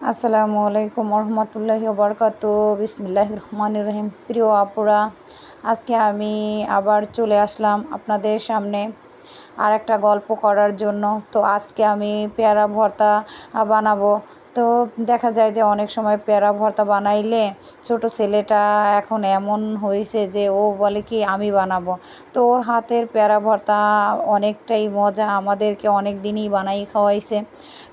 আসসালামু আলাইকুম রহমতুল্লাহ বরকাত বিসমিল্লাহ রহমান রহিম। প্রিয় আপুরা, আজকে আমি আবার চলে আসলাম আপনাদের সামনে আর একটা গল্প করার জন্য। তো আজকে আমি পেয়ারা ভর্তা বানাবো। তো দেখা যায় যে অনেক সময় পেয়ারা ভর্তা বানাইলে ছোট ছেলেটা এখন এমন হয়েছে যে ও বলে কি, আমি বানাবো। তো ওর হাতের পেয়ারা ভর্তা অনেকটাই মজা, আমাদেরকে অনেক দিনই বানাই খাওয়াইছে।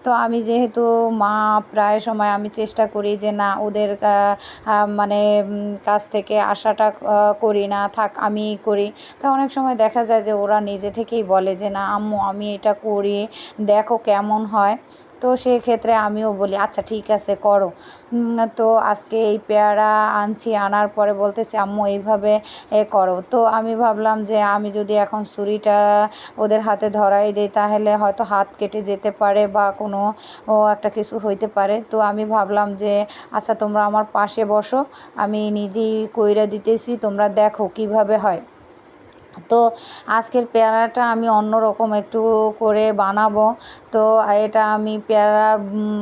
তো আমি যেহেতু মা প্রায় সময় আমি চেষ্টা করি যে না, ওদের মানে কাছ থেকে আশাটা করি না, থাক আমি করি। তা অনেক সময় দেখা যায় যে ওরা নিজে থেকেই বলে যে না, আম্মু, আমি এটা করি, দেখো কেমন হয়। তো সেক্ষেত্রে আমিও বলি আচ্ছা ঠিক আছে, করো। তো আজকে এই পেয়ারা আনছি, আনার পরে বলতেছে, আম্মু, এইভাবে, এ, করো। তো আমি ভাবলাম যে, আমি যদি এখন ছুরিটা ওদের হাতে ধরাই দিই, তাহলে হয়তো হাত কেটে যেতে পারে বা কোনো, ও, একটা কিছু হইতে পারে। তো আমি ভাবলাম যে আচ্ছা তোমরা আমার পাশে বসো, আমি নিজেই কইরা দিতেছি, তোমরা দেখো কীভাবে হয়। তো আজকের পেয়ারাটা আমি অন্য রকম একটু করে বানাবো। তো এটা আমি পেয়ারা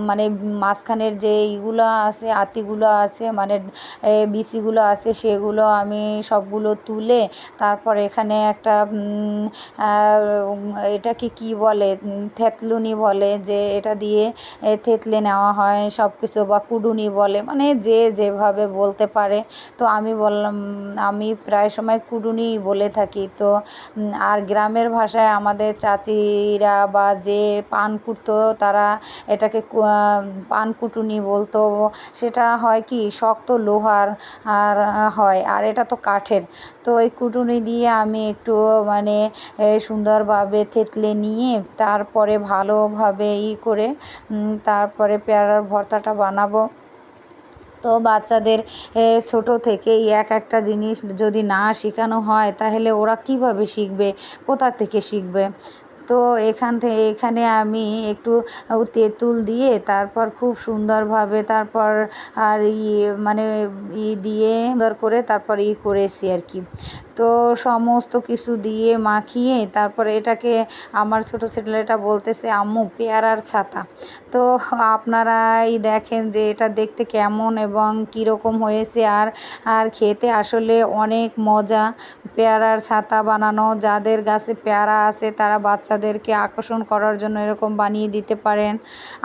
মানে মাঝখানের যে ইগুলো আছে, আতিগুলো আছে মানে বিসিগুলো আছে, সেগুলো আমি সবগুলো তুলে তারপর এখানে একটা এটাকে কি বলে থেতলুনি বলে, যে এটা দিয়ে থেতলে নেওয়া হয় সব কিছু বা কুডুনি বলে মানে যে যেভাবে বলতে পারে। তো আমি বললাম, আমি প্রায় সময় কুডুনিই বলে থাকি। থাকি। তো আর গ্রামের ভাষায় আমাদের চাচিরা বা যে পান কুটতো, তারা এটাকে পান কুটুনি বলতো। সেটা হয় কি, শক্ত লোহার, আর হয়, আর এটা তো কাঠের। তো ওই কুটুনি দিয়ে আমি একটু মানে সুন্দরভাবে থেতলে নিয়ে, তারপরে ভালোভাবে ই করে তারপরে পেয়ারার ভর্তাটা বানাবো। তো বাচ্চাদের ছোট থেকেই এক একটা জিনিস যদি না শেখানো হয়, তাহলে ওরা কীভাবে শিখবে? কোথা থেকে শিখবে? তো এখান থেকে এখানে আমি একটু তেঁতুল দিয়ে তারপর খুব সুন্দরভাবে তারপর আর ই মানে ই দিয়ে সুন্দর করে তারপর ই করেছি আর কি। তো সমস্ত কিছু দিয়ে মাখিয়ে তারপরে এটাকে আমার ছোটো ছেলেটা বলতেছে, আম্মু, পেয়ারার ছাতা। তো আপনারাই দেখেন যে এটা দেখতে কেমন এবং কীরকম হয়েছে আর আর খেতে আসলে অনেক মজা। পেয়ারার ছাতা বানানো, যাদের গাছে পেয়ারা আছে তারা বাচ্চাদেরকে আকর্ষণ করার জন্য এরকম বানিয়ে দিতে পারেন।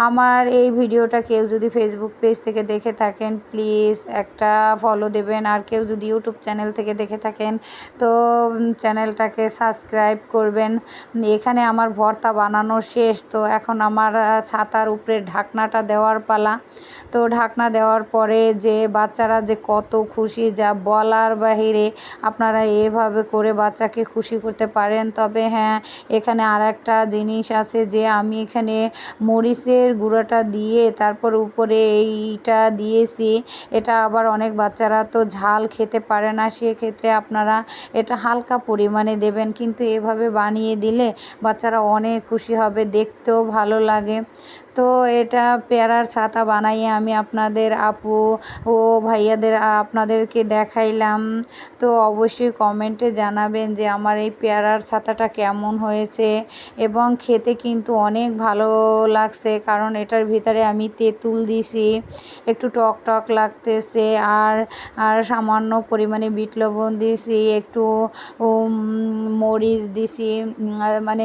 আমার এই ভিডিওটা কেউ যদি ফেসবুক পেজ থেকে দেখে থাকেন প্লিজ একটা ফলো দেবেন। আর কেউ যদি ইউটিউব চ্যানেল থেকে দেখে থাকেন, তো চ্যানেলটাকে সাবস্ক্রাইব করবেন। এখানে আমার ভর্তা বানানো শেষ, তো এখন আমার ছাতার উপরে ঢাকনাটা দেওয়ার পালা। তো ঢাকনা দেওয়ার পরে যে বাচ্চারা যে কত খুশি, যা বলার বাহিরে আপনারা এভাবে করে বাচ্চাকে খুশি করতে পারেন। তবে হ্যাঁ এখানে আর একটা জিনিস আছে যে আমি এখানে মরিচের গুঁড়োটা দিয়ে তারপর উপরে এইটা দিয়েছি। এটা আবার অনেক বাচ্চারা তো ঝাল খেতে পারে না, সেক্ষেত্রে আপনারা এটা হালকা পরিমাণে দেবেন। কিন্তু এভাবে বানিয়ে দিলে বাচ্চারা অনেক খুশি হবে, দেখতেও ভালো লাগে। তো এটা পেয়ারার ছাতা বানাইয়ে আমি আপনাদের আপু ও ভাইয়াদের, আপনাদেরকে দেখাইলাম। তো অবশ্যই কমেন্টে জানাবেন যে আমার এই পেয়ারার ছাতাটা কেমন হয়েছে। এবং খেতে কিন্তু অনেক ভালো লাগছে, কারণ এটার ভিতরে আমি তেঁতুল দিছি, একটু টক টক লাগতেছে, আর আর সামান্য পরিমাণে বিট লবণ দিছি, একটু মরিচ দিছি মানে